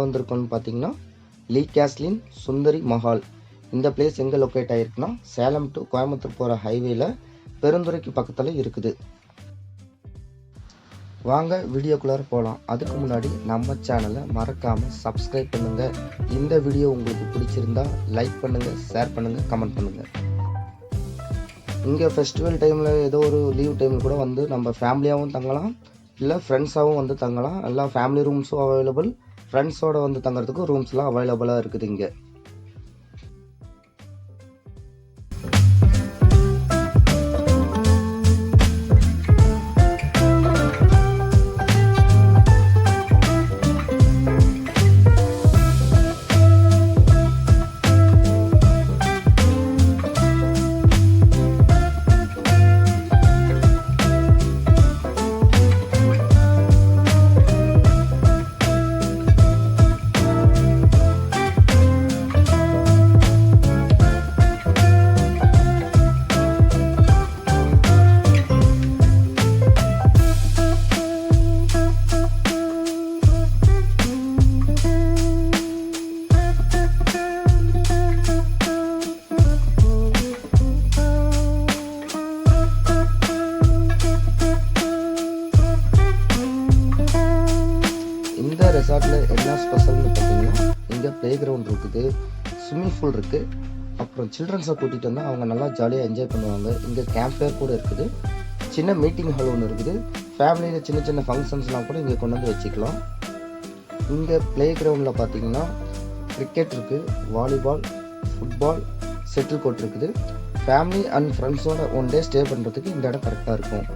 எங்கே வந்திருக்கோம்னு பார்த்தீங்கன்னா லீ கேஸ்லின் சுந்தரி மஹால். இந்த பிளேஸ் எங்கே லொக்கேட் ஆகிருக்குன்னா சேலம் டு கோயம்புத்தூர் போகிற ஹைவேயில் பெருந்துறைக்கு பக்கத்தில் இருக்குது. வாங்க வீடியோக்குள்ளார போகலாம் அதுக்கு முன்னாடி நம்ம சேனலை மறக்காமல் சப்ஸ்கிரைப் பண்ணுங்கள் இந்த வீடியோ உங்களுக்கு பிடிச்சிருந்தா லைக் பண்ணுங்கள் ஷேர் பண்ணுங்கள் கமெண்ட் பண்ணுங்கள் இங்கே ஃபெஸ்டிவல் டைமில் ஏதோ ஒரு லீவ் டைமில் கூட வந்து நம்ம ஃபேமிலியாகவும் தங்கலாம் இல்லை ஃப்ரெண்ட்ஸாகவும் வந்து தங்கலாம். எல்லா ஃபேமிலி ரூம்ஸும் அவைலபிள் ஃப்ரெண்ட்ஸோடு வந்து தங்குறதுக்கும் ரூம்ஸ்லாம் அவைலபிளாக இருக்குது இங்கே. ரெசார்ட்டில் என்ன ஸ்பெஷல்னு பார்த்தீங்கன்னா இங்கே ப்ளே கிரவுண்ட் இருக்குது ஸ்விம்மிங் பூல் இருக்குது அப்புறம் சில்ட்ரன்ஸை கூட்டிகிட்டு வந்தால் அவங்க நல்லா ஜாலியாக என்ஜாய் பண்ணுவாங்க. இங்கே கேம்ப் ஃபேர் கூட இருக்குது. சின்ன மீட்டிங் ஹால் ஒன்று இருக்குது. ஃபேமிலியில் சின்ன சின்ன ஃபங்க்ஷன்ஸ்லாம் கூட இங்கே கொண்டு வந்து வச்சுக்கலாம். இங்கே ப்ளே கிரவுண்டில் பார்த்தீங்கன்னா கிரிக்கெட் இருக்குது வாலிபால் ஃபுட்பால் செட்டில் கோர்ட் இருக்குது ஃபேமிலி அண்ட் ஃப்ரெண்ட்ஸோட ஒன் டே ஸ்டே பண்ணுறதுக்கு இந்த இடம் கரெக்டாக இருக்கும்.